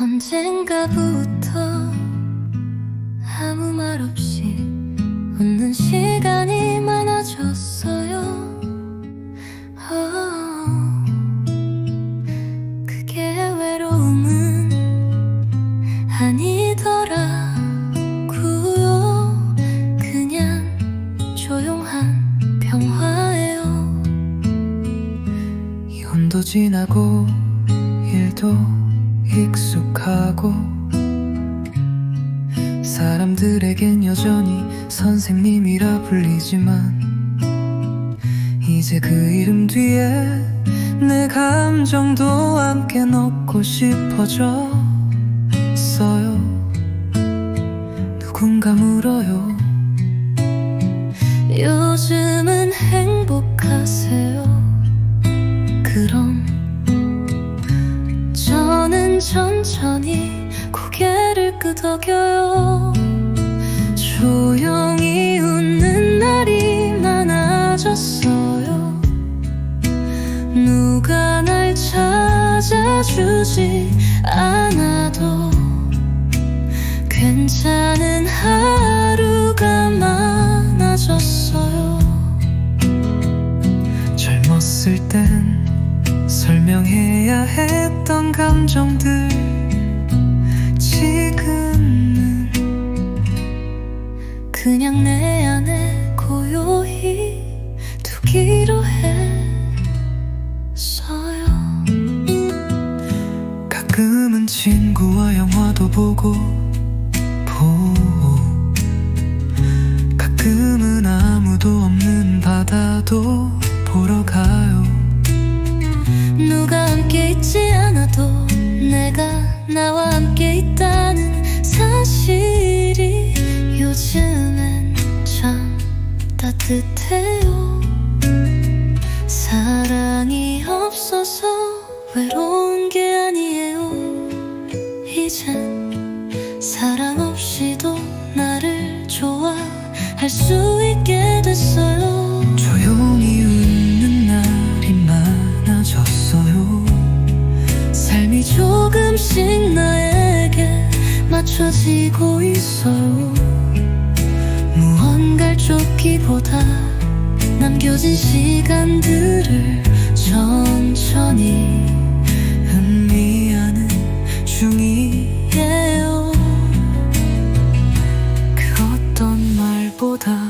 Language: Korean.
언젠가부터 아무 말 없이 웃는 시간이 많아졌어요. 어, 그게 외로움은 아니더라고요. 그냥 조용한 평화예요. 연도 지나고 일도 익숙하고 사람들에겐 여전히 선생님이라 불리지만 이제 그 이름 뒤에 내 감정도 함께 넣고 싶어졌어요 누군가 물어요 요즘은 행복하세요? 천천히 고개를 끄덕여요. 조용히 웃는 날이 많아졌어요. 누가 날 찾아주지 않아도 괜찮은 하루가 많아졌어요. 젊었을 땐 설명해야 했던 감정들 지금은 그냥 내 안에 고요히 두기로 했어요. 가끔은 친구와 영화도 보고 보고 가끔은 아무도 없는 바다도 보러 가요 나와 함께 있다는 사실이 요즘엔 참 따뜻해요. 사랑이 없어서 외로운 게 아니에요. 이젠 사랑 없이도 나를 좋아할 수 있게 됐어요. 멈춰지고 있어요. 무언가를 쫓기보다 남겨진 시간들을 천천히 흥미하는 중이에요. 그 어떤 말보다